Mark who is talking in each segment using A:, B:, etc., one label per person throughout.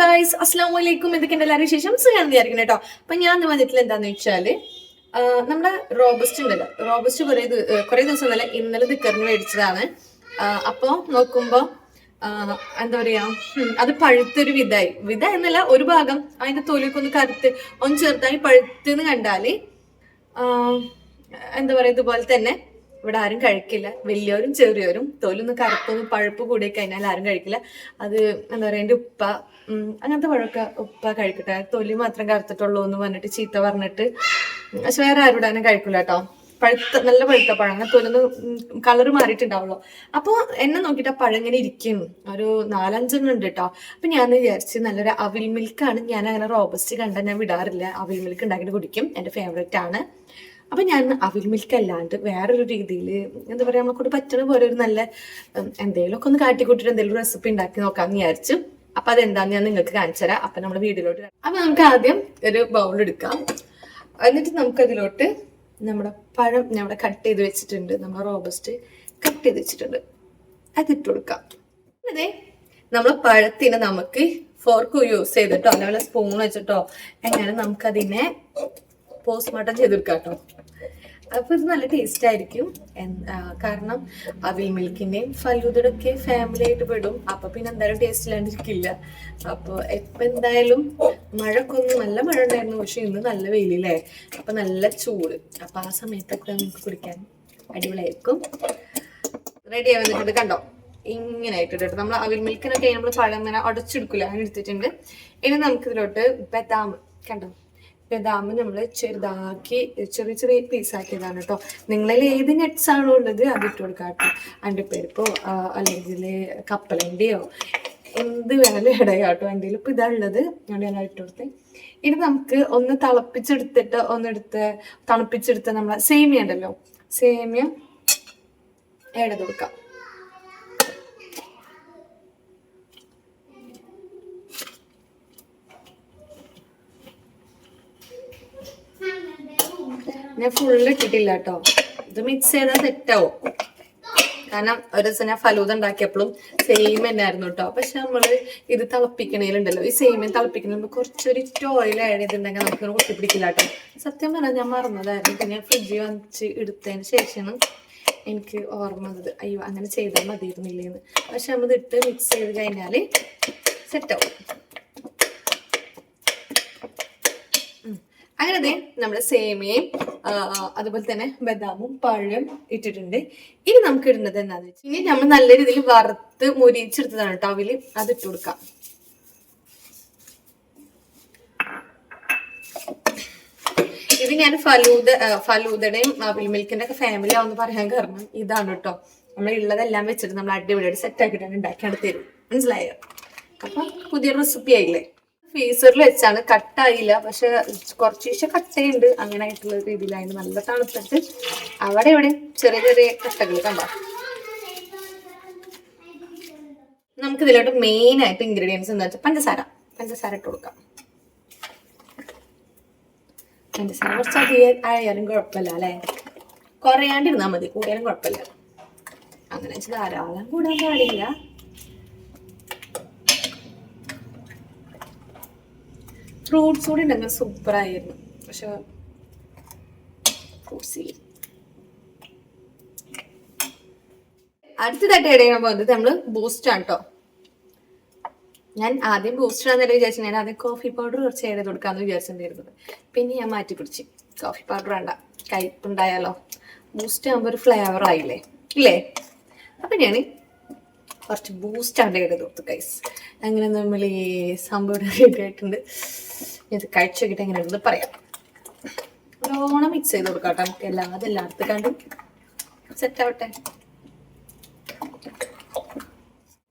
A: Guys അസ്സാം വലൈക്കും എന്തൊക്കെയുണ്ട് എല്ലാവരും വിശേഷം? സുഖം കേട്ടോ. അപ്പൊ ഞാൻ ഇന്ന് വന്നിട്ടില്ല എന്താന്ന് വെച്ചാൽ ആ, നമ്മുടെ റോബസ്റ്റ് ഉണ്ടല്ലോ. റോബസ്റ്റ് കുറെ കുറെ ദിവസം നല്ല ഇന്നലെ ദിക്കറിന് മേടിച്ചതാണ്. അപ്പോൾ അപ്പൊ നോക്കുമ്പോ ആ, എന്താ പറയാ അത് പഴുത്തൊരു വിധായി. വിധ എന്നല്ല ഒരു ഭാഗം. അതിന്റെ തൊലിയൊക്കെ ഒന്ന് കറുത്ത് ഒന്ന് ചെറുതായി പഴുത്തെന്ന് കണ്ടാൽ എന്താ പറയാ ഇതുപോലെ തന്നെ ഇവിടെ ആരും കഴിക്കില്ല. വലിയവരും ചെറിയവരും തൊലൊന്ന് കറുപ്പൊന്ന് പഴുപ്പ് കൂടി കഴിഞ്ഞാൽ ആരും കഴിക്കില്ല. അത് എന്താ പറയുക എന്റെ ഉപ്പ അങ്ങനത്തെ പഴമൊക്കെ ഉപ്പ കഴിക്കട്ടെ. തൊലി മാത്രം കറുത്തിട്ടുള്ളൂ എന്ന് പറഞ്ഞിട്ട് ചീത്ത പറഞ്ഞിട്ട് പക്ഷെ വേറെ ആരും ഇടാനും കഴിക്കില്ല കേട്ടോ. പഴുത്ത നല്ല പഴുത്ത പഴം. അങ്ങനെ തൊലൊന്ന് കളർ മാറിയിട്ടുണ്ടാവുള്ളൂ. അപ്പോൾ എന്നെ നോക്കിയിട്ട് ആ പഴം ഇങ്ങനെ ഇരിക്കുന്നു. ഒരു നാലഞ്ചെണ്ണം ഉണ്ട് കേട്ടോ. അപ്പം ഞാൻ വിചാരിച്ച് നല്ലൊരു അവിൽ മിൽക്കാണ് ഞാൻ അങ്ങനെ റോബസ്റ്റ് കണ്ടാൽ ഞാൻ വിടാറില്ല. അവിൽ മിൽക്ക് ഉണ്ടാക്കിയിട്ട് കുടിക്കും. എന്റെ ഫേവറേറ്റ് ആണ്. അപ്പൊ ഞാൻ അവിൽ മിൽക്ക് അല്ലാണ്ട് വേറൊരു രീതിയിൽ എന്താ പറയാ നമ്മളെ കൊണ്ട് പറ്റണ പോലെ ഒരു നല്ല എന്തെങ്കിലും എന്തെങ്കിലുമൊക്കെ ഒന്ന് കാട്ടിക്കൂട്ടിട്ട് എന്തെങ്കിലും റെസിപ്പി ഉണ്ടാക്കി നോക്കാന്ന് വിചാരിച്ചു. അപ്പൊ അതെന്താന്ന് ഞാൻ നിങ്ങൾക്ക് കാണിച്ചു തരാം. അപ്പൊ നമ്മുടെ വീഡിയോയിലോട്ട് വരാം. അപ്പൊ നമുക്ക് ആദ്യം ഒരു ബൗൾ എടുക്കാം. എന്നിട്ട് നമുക്ക് അതിലോട്ട് നമ്മുടെ പഴം നമ്മുടെ കട്ട് ചെയ്ത് വെച്ചിട്ടുണ്ട്. നമ്മുടെ റോബസ്റ്റ് കട്ട് ചെയ്ത് വെച്ചിട്ടുണ്ട്. അതിട്ട് കൊടുക്കാം. അതെ നമ്മൾ പഴത്തിന് നമുക്ക് ഫോർക്ക് യൂസ് ചെയ്തിട്ടോ അല്ലെങ്കിൽ സ്പൂൺ വെച്ചിട്ടോ എങ്ങനെ നമുക്കതിനെ പോസ്റ്റ്മോർട്ടം ചെയ്തെടുക്കാം കേട്ടോ അപ്പൊ ഇത് നല്ല ടേസ്റ്റ് ആയിരിക്കും. കാരണം അവിൽ മിൽക്കിന്റെയും ഫലൂദയുടെ ഒക്കെ ഫാമിലി ആയിട്ട് പെടും. അപ്പോൾ പിന്നെ എന്തായാലും ടേസ്റ്റ് ഇല്ലാണ്ടിരിക്കില്ല. അപ്പൊ ഇപ്പൊ എന്തായാലും മഴക്കൊന്നും നല്ല മഴ ഉണ്ടായിരുന്നു. പക്ഷെ ഇന്ന് നല്ല വെയിലില്ലേ? അപ്പൊ നല്ല ചൂട്. അപ്പോൾ ആ സമയത്തൊക്കെ നമുക്ക് കുടിക്കാൻ അടിപൊളിയായിരിക്കും. റെഡി ആവുന്നിട്ടുണ്ട് കണ്ടോ? ഇങ്ങനെ ആയിട്ടിട്ട് നമ്മൾ അവിൽ മിൽക്കിനൊക്കെ നമ്മൾ പഴം ഇങ്ങനെ ഉടച്ചെടുക്കില്ല അങ്ങനെ എടുത്തിട്ടുണ്ട്. ഇനി നമുക്ക് ഇതിലോട്ട് ബദാം കണ്ടോ? ബദാം നമ്മൾ ചെറുതാക്കി ചെറിയ ചെറിയ പീസ് ആക്കിയതാണ് കേട്ടോ. നിങ്ങളിൽ ഏത് നട്ട്സ് ആണോ ഉള്ളത് അത് ഇട്ട് കൊടുക്കാം കേട്ടോ. അണ്ടിപ്പരിപ്പോ അല്ലെങ്കിൽ കപ്പലന്റെയോ എന്ത് വേണേലും ഇടയാ കേട്ടോ. എന്റെ ഇപ്പം ഇതാ ഉള്ളത്. ഞാൻ ഇട്ട് കൊടുത്തേ. ഇനി നമുക്ക് ഒന്ന് തിളപ്പിച്ചെടുത്തിട്ട് ഒന്നെടുത്ത് തണുപ്പിച്ചെടുത്ത് നമ്മളെ സേമിയ ഉണ്ടല്ലോ. സേമിയ ഇട കൊടുക്കാം. ഞാൻ ഫുള്ള് ഇട്ടിട്ടില്ല കേട്ടോ ഇത് മിക്സ് ചെയ്താൽ സെറ്റാവും കാരണം ഒരു ദിവസം ഞാൻ ഫലൂത ഉണ്ടാക്കിയപ്പോഴും സെയിം തന്നെയായിരുന്നു കേട്ടോ പക്ഷെ നമ്മൾ ഇത് തിളപ്പിക്കണേലുണ്ടല്ലോ. ഈ സെയിം തിളപ്പിക്കണ കുറച്ചൊരു ഓയിൽ ആഡ് ചെയ്തിട്ടുണ്ടെങ്കിൽ നമുക്ക് ഒട്ടി പിടിക്കില്ല കേട്ടോ സത്യം പറഞ്ഞാൽ ഞാൻ മറന്നതായിരുന്നു. പിന്നെ ഫ്രിഡ്ജിൽ വന്നിച്ച് എടുത്തതിന് ശേഷമാണ് എനിക്ക് ഓർമ്മ വന്നത്. അയ്യോ അങ്ങനെ ചെയ്താൽ മതിയിരുന്നില്ലേന്ന്. പക്ഷെ നമ്മൾ ഇട്ട് മിക്സ് ചെയ്ത് കഴിഞ്ഞാൽ സെറ്റാവും അങ്ങനെ ദേ നമ്മൾ സേമിയയും അതുപോലെ തന്നെ ബദാമും പഴം ഇട്ടിട്ടുണ്ട്. ഇനി നമുക്ക് ഇടുന്നത് എന്താന്ന് വെച്ചാൽ ഇനി നമ്മൾ നല്ല രീതിയിൽ വറുത്ത് മുരിച്ചെടുത്തതാണ് കേട്ടോ അവൽ അത് ഇട്ട് കൊടുക്കാം. ഇത് ഞാൻ ഫലൂദ ഫലൂദയുടെയും അവിൽ മിൽക്കിന്റെ ഒക്കെ ഫാമിലി ആവുന്ന പറയാൻ കാരണം ഇതാണ് കേട്ടോ. നമ്മൾ ഉള്ളതെല്ലാം വെച്ചിട്ട് നമ്മൾ അടിപൊളിയായിട്ട് സെറ്റ് ആക്കിയിട്ടാണ് ഉണ്ടാക്കിയാണ് തരും. മനസ്സിലായോ? അപ്പൊ പുതിയ റെസിപ്പി ആയില്ലേ? ഫ്രീസറിൽ വെച്ചാണ്. കട്ടായില്ല പക്ഷെ കുറച്ച് ദിവസം കട്ടയുണ്ട്. അങ്ങനെ ആയിട്ടുള്ള രീതിയിലായിരുന്നു നല്ല തണുത്തിട്ട് അവിടെ ഇവിടെ ചെറിയ ചെറിയ കട്ടകൾ കണ്ടോ? നമുക്ക് ഇതിലോട്ട് മെയിൻ ആയിട്ട് ഇൻഗ്രീഡിയൻസ് എന്താ വെച്ചാൽ പഞ്ചസാര. പഞ്ചസാര ഇട്ട് കൊടുക്കാം. പഞ്ചസാര കുറച്ച് അധികം ആയാലും കുഴപ്പമില്ല അല്ലേ? കുറയാണ്ടിരുന്നാൽ മതി. കൂടിയാലും കുഴപ്പമില്ല. അങ്ങനെ ധാരാളം കൂടാൻ പാടില്ല. ഫ്രൂട്ട്സ് കൂടി ഉണ്ടെങ്കിൽ സൂപ്പർ ആയിരുന്നു പക്ഷെ ഫ്രൂട്ട്സ് അടുത്തതായിട്ട് ചെയ്യാൻ പോകുന്നത് നമ്മൾ ബൂസ്റ്റ് ആണ് കേട്ടോ ഞാൻ ആദ്യം ബൂസ്റ്റർ ആണെന്നല്ല വിചാരിച്ചു ഞാൻ ആദ്യം കോഫി പൗഡർ കുറച്ച് ഏറെ ചെയ്ത് കൊടുക്കാന്ന് വിചാരിച്ചിട്ടുണ്ടായിരുന്നത് പിന്നെ ഞാൻ മാറ്റി പിടിച്ചു കോഫി പൗഡർ വേണ്ട. കയ്പുണ്ടായാലോ. ബൂസ്റ്റ് ആകുമ്പോൾ ഒരു ഫ്ലേവർ ആയില്ലേ? ഇല്ലേ? അപ്പൊ ഞാൻ കുറച്ച് ആണ് ചെയ്ത് കൊടുത്തു കൈസ് അങ്ങനെ നമ്മൾ ഈ സംഭവം റെഡി ഇത് കഴിച്ചു എങ്ങനെ ഉണ്ടെന്ന് പറയാം. ഓണം മിക്സ് ചെയ്ത് കൊടുക്കാം കേട്ടോ. നമുക്ക് എല്ലാം അതെല്ലായിടത്തും കണ്ടും സെറ്റ് ആവട്ടെ.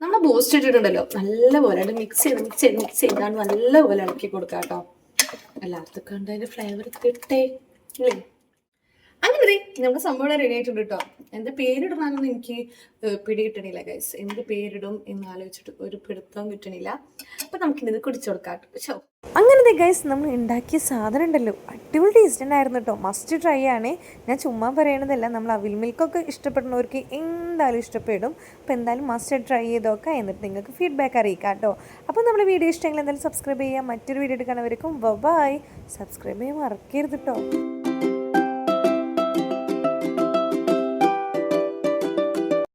A: നമ്മൾ ബൂസ്റ്റ് ഇട്ടിട്ടുണ്ടല്ലോ. നല്ലപോലെ അത് മിക്സ് ചെയ്ത് മിക്സ് ചെയ്ത് മിക്സ് ചെയ്താണ് നല്ലപോലെ ഇളക്കി കൊടുക്കാം കേട്ടോ. എല്ലായിടത്തും കണ്ട് ഫ്ലേവർ കിട്ടേ ഇല്ലേ? അങ്ങനെ നമുക്ക് സംഭവം റെഡി ആയിട്ടുണ്ട് കേട്ടോ എന്താ പേരിടണമെന്ന് എനിക്ക് പിടികിട്ടണില്ല പിടി കിട്ടണില്ല ഗൈസ് എന്ത് പേരിടും എന്ന് ആലോചിച്ചിട്ട് ഒരു പിടുത്തവും കിട്ടണില്ല. അപ്പൊ നമുക്കിത് കുടിച്ചു കൊടുക്കാം കേട്ടോ
B: അങ്ങനത്തെ ഗൈസ് നമ്മൾ ഉണ്ടാക്കിയ സാധനം ഉണ്ടല്ലോ. അടിപൊളി ടേസ്റ്റ് ഉണ്ടായിരുന്നു കേട്ടോ മസ്റ്റ് ട്രൈ ആണ്. ഞാൻ ചുമ്മാ പറയണതല്ല. നമ്മൾ അവിൽ മിൽക്കൊക്കെ ഇഷ്ടപ്പെടുന്നവർക്ക് എന്തായാലും ഇഷ്ടപ്പെടും. അപ്പോൾ എന്തായാലും മസ്റ്റ് ട്രൈ ചെയ്തൊക്കെ എന്നിട്ട് നിങ്ങൾക്ക് ഫീഡ്ബാക്ക് അറിയിക്കാം കേട്ടോ അപ്പോൾ നമ്മൾ വീഡിയോ ഇഷ്ടമെങ്കിൽ എന്തായാലും സബ്സ്ക്രൈബ് ചെയ്യാം. മറ്റൊരു വീഡിയോ എടുക്കണവർക്കും ബൈ സബ്സ്ക്രൈബ് ചെയ്യാൻ മറക്കരുത് കേട്ടോ